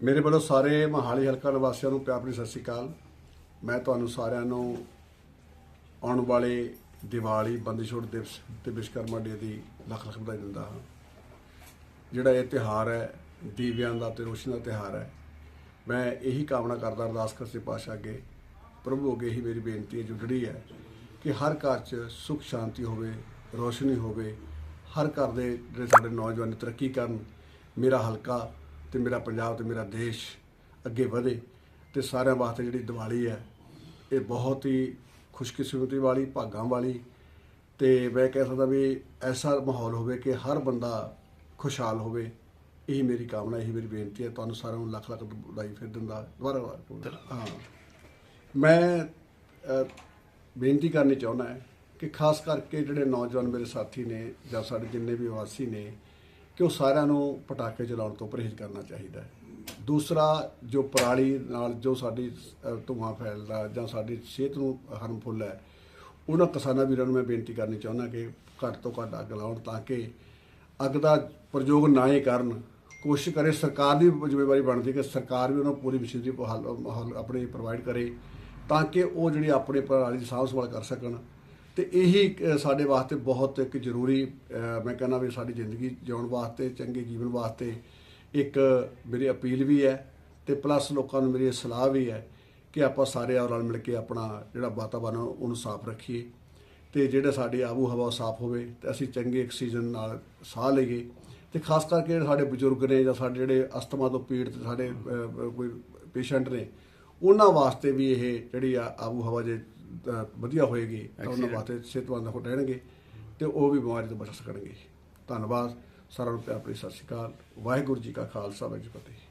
ਮੇਰੇ ਵੱਲੋਂ ਸਾਰੇ ਮਹਾਲੀ ਹਲਕਾ ਨਿਵਾਸੀਆਂ ਨੂੰ ਪਿਆਰ ਭਰੀ ਸਤਿ ਸ਼੍ਰੀ ਅਕਾਲ। ਮੈਂ ਤੁਹਾਨੂੰ ਸਾਰਿਆਂ ਨੂੰ ਆਉਣ ਵਾਲੇ ਦੀਵਾਲੀ ਬੰਦੀ ਛੋੜ ਦਿਵਸ ਤੇ ਵਿਸ਼ਕਰਮਾ ਡੇ ਦੀ ਲੱਖ ਲੱਖ ਵਧਾਈ ਦਿੰਦਾ ਹਾਂ। ਜਿਹੜਾ ਇਹ ਤਿਹਾਰ ਹੈ, ਦੀਵਿਆਂ ਦਾ ਤੇ ਰੋਸ਼ਨੀ ਦਾ ਤਿਹਾਰ ਹੈ, ਮੈਂ ਇਹੀ ਕਾਮਨਾ ਕਰਦਾ, ਅਰਦਾਸ ਕਰਸੇ ਪਾਸ਼ਾ ਅੱਗੇ ਪ੍ਰਭੂ ਅੱਗੇ ਹੀ ਮੇਰੀ ਬੇਨਤੀ ਹੈ ਜੁੜੜੀ ਹੈ ਕਿ ਹਰ ਘਰ 'ਚ ਸੁਖ, ਸ਼ਾਂਤੀ ਹੋਵੇ, ਰੋਸ਼ਨੀ ਹੋਵੇ, ਹਰ ਘਰ ਦੇ ਜਿਹੜੇ ਸਾਡੇ ਨੌਜਵਾਨ ਤਰੱਕੀ ਕਰਨ, ਮੇਰਾ ਹਲਕਾ ਤੇ ਮੇਰਾ ਪੰਜਾਬ ਤੇ ਮੇਰਾ ਦੇਸ਼ ਅੱਗੇ ਵਧੇ ਤੇ ਸਾਰਿਆਂ ਵਾਸਤੇ ਜਿਹੜੀ ਦੀਵਾਲੀ ਹੈ ਇਹ ਬਹੁਤ ਹੀ ਖੁਸ਼ਕਿਸਮਤੀ ਵਾਲੀ ਭਾਗਾਂ ਵਾਲੀ ਤੇ ਮੈਂ ਕਹਿ ਸਕਦਾ ਵੀ ਐਸਾ ਮਾਹੌਲ ਹੋਵੇ ਕਿ ਹਰ ਬੰਦਾ ਖੁਸ਼ਹਾਲ ਹੋਵੇ। ਇਹੀ ਮੇਰੀ ਕਾਮਨਾ ਇਹੀ ਮੇਰੀ ਬੇਨਤੀ ਹੈ। ਤੁਹਾਨੂੰ ਸਾਰਿਆਂ ਨੂੰ ਲੱਖ ਲੱਖ ਵਧਾਈ ਫਿਰ ਦਿੰਦਾ ਦੁਬਾਰਾ। ਹਾਂ। ਮੈਂ ਬੇਨਤੀ ਕਰਨੀ ਚਾਹੁੰਦਾ ਹੈ ਕਿ ਖਾਸ ਕਰਕੇ ਜਿਹੜੇ ਨੌਜਵਾਨ ਮੇਰੇ ਸਾਥੀ ਨੇ ਜਾਂ ਸਾਡੇ ਜਿੰਨੇ ਵੀ ਵਾਸੀ ਨੇ ਕਿ ਉਹ ਸਾਰਿਆਂ ਨੂੰ ਪਟਾਕੇ ਚਲਾਉਣ ਤੋਂ ਪਰਹੇਜ਼ ਕਰਨਾ ਚਾਹੀਦਾ ਹੈ। ਦੂਸਰਾ ਜੋ ਪਰਾਲੀ ਨਾਲ ਜੋ ਸਾਡੀ ਅਹ, ਧੂੰਆਂ ਫੈਲਦਾ ਜਾਂ ਸਾਡੀ ਸਿਹਤ ਨੂੰ ਹਾਰਮਫੁਲ ਹੈ ਉਹਨਾਂ ਕਿਸਾਨਾਂ ਵੀਰਾਂ ਨੂੰ ਮੈਂ ਬੇਨਤੀ ਕਰਨੀ ਚਾਹੁੰਦਾ ਕਿ ਘੱਟ ਤੋਂ ਘੱਟ ਅੱਗ ਲਾਉਣ ਤਾਂ ਕਿ ਅੱਗ ਦਾ ਪ੍ਰਯੋਗ ਨਾ ਹੀ ਕਰਨ। ਕੋਸ਼ਿਸ਼ ਕਰੇ ਸਰਕਾਰ ਦੀ ਜ਼ਿੰਮੇਵਾਰੀ ਬਣਦੀ ਕਿ ਸਰਕਾਰ ਵੀ ਉਹਨਾਂ ਨੂੰ ਪੂਰੀ ਮਸ਼ੀਨਰੀ ਹਾਲ- ਆਪਣੀ ਪ੍ਰੋਵਾਈਡ ਕਰੇ ਤਾਂ ਕਿ ਉਹ ਜਿਹੜੀ ਆਪਣੇ ਪਰਾਲੀ ਦੀ ਸਾਂਭ ਸੰਭਾਲ ਕਰ ਸਕਣ। ਤੇ ਇਹੀ ਸਾਡੇ ਵਾਸਤੇ ਬਹੁਤ ਇੱਕ ਜ਼ਰੂਰੀ ਮੈਂ ਕਹਿੰਦਾ ਵੀ ਸਾਡੀ ਜ਼ਿੰਦਗੀ ਜਿਉਣ ਵਾਸਤੇ, ਚੰਗੇ ਜੀਵਨ ਵਾਸਤੇ ਇੱਕ ਮੇਰੀ ਅਪੀਲ ਵੀ ਹੈ ਤੇ ਪਲੱਸ ਲੋਕਾਂ ਨੂੰ ਮੇਰੀ ਇਹ ਸਲਾਹ ਵੀ ਹੈ ਕਿ ਆਪਾਂ ਸਾਰੇ ਰਲ ਮਿਲ ਕੇ ਆਪਣਾ ਜਿਹੜਾ ਵਾਤਾਵਰਨ ਉਹਨੂੰ ਸਾਫ਼ ਰੱਖੀਏ ਤੇ ਜਿਹੜਾ ਸਾਡੀ ਆਬੂ ਹਵਾ ਸਾਫ਼ ਹੋਵੇ ਤੇ ਅਸੀਂ ਚੰਗੇ ਆਕਸੀਜਨ ਨਾਲ ਸਾਹ ਲਈਏ ਤੇ ਖਾਸ ਕਰਕੇ ਜਿਹੜੇ ਸਾਡੇ ਬਜ਼ੁਰਗ ਨੇ ਜਾਂ ਸਾਡੇ ਜਿਹੜੇ ਅਸਥਮਾ ਤੋਂ ਪੀੜਤ ਸਾਡੇ ਕੋਈ ਪੇਸ਼ੈਂਟ ਨੇ, ਉਹਨਾਂ ਵਾਸਤੇ ਵੀ ਇਹ ਜਿਹੜੀ ਆ ਆਬੂ ਹਵਾ ਜੇ ਵਧੀਆ ਹੋਏਗੀ ਤਾਂ ਉਹਨਾਂ ਵਾਸਤੇ ਸਿਹਤਮੰਦ ਹੋ ਰਹਿਣਗੇ ਤੇ ਉਹ ਵੀ ਬਿਮਾਰੀ ਤੋਂ ਬਚ ਸਕਣਗੇ। ਧੰਨਵਾਦ ਸਾਰਿਆਂ ਨੂੰ ਪਿਆਰ ਭਰੀ ਸਤਿ ਸ਼੍ਰੀ ਅਕਾਲ। ਵਾਹਿਗੁਰੂ ਜੀ ਕਾ ਖਾਲਸਾ ਵਾਹਿਗੁਰੂ ਜੀ ਕੀ ਫਤਿਹ।